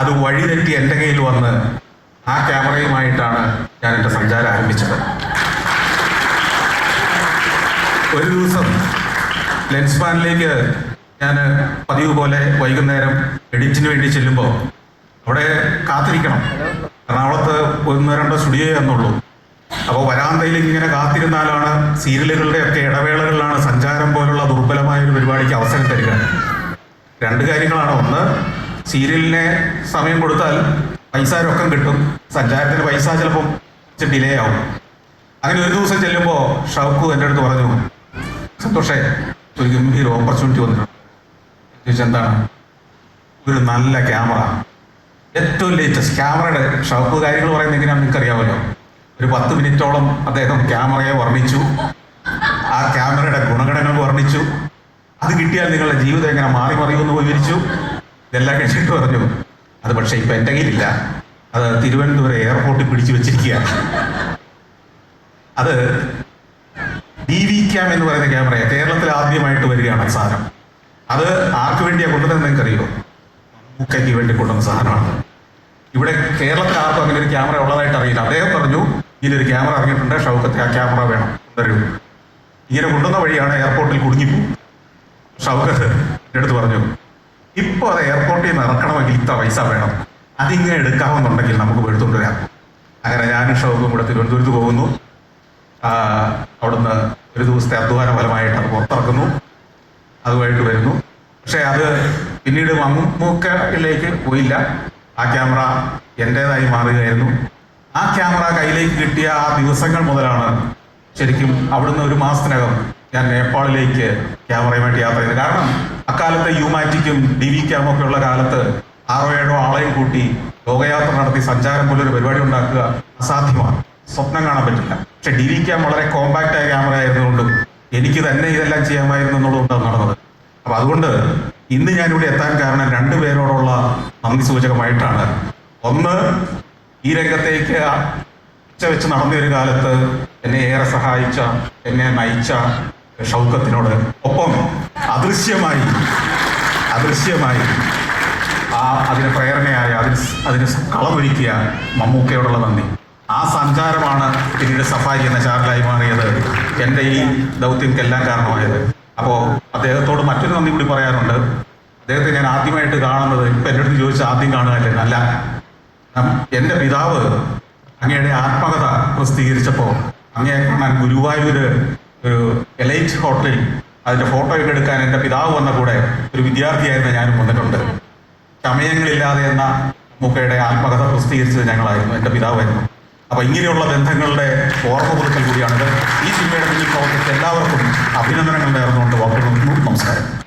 അത് വഴിതെറ്റി എന്റെ കയ്യിൽ വന്ന് ആ ക്യാമറയുമായിട്ടാണ് ഞാൻ എന്റെ സഞ്ചാരം ആരംഭിച്ചത്. ഒരു ദിവസം ലെൻസ് പാനിലേക്ക് ഞാൻ പതിവ് പോലെ വൈകുന്നേരം എഡിറ്റിന് വേണ്ടി ചെല്ലുമ്പോൾ അവിടെ കാത്തിരിക്കണം. എറണാകുളത്ത് ഒന്നോ രണ്ടോ സ്റ്റുഡിയോ എന്നുള്ളൂ അപ്പോൾ വരാന്തയിൽ ഇങ്ങനെ കാത്തിരുന്നാലാണ് സീരിയലുകളുടെ ഒക്കെ ഇടവേളകളിലാണ് സഞ്ചാരം പോലുള്ള ദുർബലമായ ഒരു പരിപാടിക്ക് അവസരം തരിക. രണ്ട് കാര്യങ്ങളാണ്. ഒന്ന് സീരിയലിനെ സമയം കൊടുത്താൽ പൈസ രൊക്കം കിട്ടും. സഞ്ചാരത്തിന് പൈസ ചിലപ്പം ഡിലേ ആവും. അങ്ങനെ ഒരു ദിവസം ചെല്ലുമ്പോൾ ഷൗക്കു എന്റെ അടുത്ത് പറഞ്ഞു സന്തോഷേ ഒരു ഗംഭീര ഓപ്പർച്യൂണിറ്റി വന്നിട്ടുണ്ട്. ചോദിച്ചാൽ എന്താണ്? ഒരു നല്ല ക്യാമറ ഏറ്റവും ലേറ്റസ്റ്റ് ക്യാമറയുടെ ഷൗക്ക് കാര്യങ്ങൾ പറയുന്ന എങ്ങനെയാണെന്ന് നിങ്ങൾക്ക് അറിയാമല്ലോ ഒരു പത്ത് മിനിറ്റോളം അദ്ദേഹം ക്യാമറയെ വർണിച്ചു. ആ ക്യാമറയുടെ ഗുണഗണങ്ങൾ വർണിച്ചു. അത് കിട്ടിയാൽ നിങ്ങളുടെ ജീവിതം എങ്ങനെ മാറി മറിയുമെന്ന് വിവരിച്ചു. ഇതെല്ലാം കഴിച്ചിട്ട് പറഞ്ഞു അത് പക്ഷേ ഇപ്പം എന്റെ കയ്യിലില്ല. അത് തിരുവനന്തപുരം എയർപോർട്ടിൽ പിടിച്ചു വെച്ചിരിക്കുക അത് ഡി വി ക്യാം എന്ന് പറയുന്ന ക്യാമറയാണ് കേരളത്തിൽ ആദ്യമായിട്ട് വരികയാണ് സാധനം. അത് ആർക്ക് വേണ്ടിയാണ് കൊണ്ടുവന്നത് നിങ്ങൾക്കറിയോ? മുക്കയ്ക്ക് വേണ്ടി കൊണ്ടുവന്ന സാധനമാണ്. ഇവിടെ കേരളത്തിൽ ആർക്കും അങ്ങനെ ഒരു ക്യാമറ ഉള്ളതായിട്ട് അറിയില്ല. അദ്ദേഹം പറഞ്ഞു ഇതിലൊരു ക്യാമറ ഇറങ്ങിയിട്ടുണ്ട് ഷൗക്കത്തെ ആ ക്യാമറ വേണം കൊണ്ടുവരൂ. ഇങ്ങനെ കൊണ്ടുവന്ന വഴിയാണ് എയർപോർട്ടിൽ കുടുങ്ങിപ്പോ ഷൗക്കത്ത് എന്റെ അടുത്ത് പറഞ്ഞു ഇപ്പോൾ അത് എയർപോർട്ടിൽ നിന്ന് ഇറക്കണമെങ്കിൽ ഇത്ര പൈസ വേണം. അതിങ്ങനെ എടുക്കാമെന്നുണ്ടെങ്കിൽ നമുക്ക് എടുത്തുകൊണ്ട് വരാം അങ്ങനെ ഞാനും ഷോക്കും കൂടെ തിരുവനന്തപുരത്ത് പോകുന്നു. അവിടുന്ന് ഒരു ദിവസത്തെ അധ്വാന ഫലമായിട്ട് അത് പുറത്തിറക്കുന്നു. അതുമായിട്ട് വരുന്നു. പക്ഷേ അത് പിന്നീട് മമ്മൂക്കയിലേക്ക് പോയില്ല. ആ ക്യാമറ എന്റേതായി മാറുകയായിരുന്നു. ആ ക്യാമറ കയ്യിലേക്ക് കിട്ടിയ ആ ദിവസങ്ങൾ മുതലാണ് ശരിക്കും അവിടുന്ന് ഒരു മാസത്തിനകം ഞാൻ നേപ്പാളിലേക്ക് ക്യാമറയുമായിട്ട് യാത്ര ചെയ്തത്. കാരണം അക്കാലത്ത് യുമാറ്റിക്കും ഡി വി ക്യാമും ഒക്കെ ഉള്ള കാലത്ത് ആറോ ഏഴോ ആളെയും കൂട്ടി ലോകയാത്ര നടത്തി സഞ്ചാരം പോലെ ഒരു പരിപാടി ഉണ്ടാക്കുക അസാധ്യമാണ്. സ്വപ്നം കാണാൻ പറ്റില്ല. പക്ഷെ ഡി വി ക്യാം വളരെ കോമ്പാക്റ്റ് ആയ ക്യാമറ ആയിരുന്നുകൊണ്ടും എനിക്ക് തന്നെ ഇതെല്ലാം ചെയ്യാമായിരുന്നു എന്നുള്ളതുകൊണ്ടാണ് നടന്നത്. അപ്പൊ അതുകൊണ്ട് ഇന്ന് ഞാനിവിടെ എത്താൻ കാരണം രണ്ടു പേരോടുള്ള നന്ദി സൂചകമായിട്ടാണ്. ഒന്ന് ഈ രംഗത്തേക്ക് ഉച്ച വെച്ച് നടന്ന ഒരു കാലത്ത് എന്നെ ഏറെ സഹായിച്ച എന്നെ നയിച്ച ഷൗക്കത്തിനോട് ഒപ്പം അദൃശ്യമായി അദൃശ്യമായി. ആ അതിന് പ്രേരണയായ അതിന് അതിന് കളമൊരുക്കിയ മമ്മൂക്കയോടുള്ള നന്ദി. ആ സഞ്ചാരമാണ് പിന്നീട് സഫാരി എന്ന ചാനലായി മാറിയത്. എന്റെ ഈ ദൗത്യങ്ങൾക്കെല്ലാം കാരണമായത്. അപ്പോൾ അദ്ദേഹത്തോട് മറ്റൊരു നന്ദി കൂടി പറയാറുണ്ട് അദ്ദേഹത്തെ ഞാൻ ആദ്യമായിട്ട് കാണുന്നത് ഇപ്പം എന്റെ അടുത്ത് ചോദിച്ചാൽ ആദ്യം കാണുകയല്ലേ? അല്ല. എന്റെ പിതാവ് അങ്ങയുടെ ആത്മകഥ പ്രസിദ്ധീകരിച്ചപ്പോൾ അങ്ങയെ കാണാൻ ഗുരുവായൂര് ഒരു എലൈറ്റ് ഹോട്ടലിൽ അതിന്റെ ഫോട്ടോയൊക്കെ എടുക്കാൻ എന്റെ പിതാവ് വന്ന കൂടെ ഒരു വിദ്യാർത്ഥിയായിരുന്ന ഞാനും വന്നിട്ടുണ്ട്. സമയങ്ങളില്ലാതെ എന്ന മുക്കയുടെ ആത്മകഥ പ്രസിദ്ധീകരിച്ചത് ഞങ്ങളായിരുന്നു എന്റെ പിതാവായിരുന്നു. അപ്പൊ ഇങ്ങനെയുള്ള ബന്ധങ്ങളുടെ ഓർമ്മ പുതുക്കൽ കൂടിയാണിത്. ഈ സിനിമയുടെ എല്ലാവർക്കും അഭിനന്ദനങ്ങൾ നേർന്നുകൊണ്ട് വാക്കുകൾ നമസ്കാരം.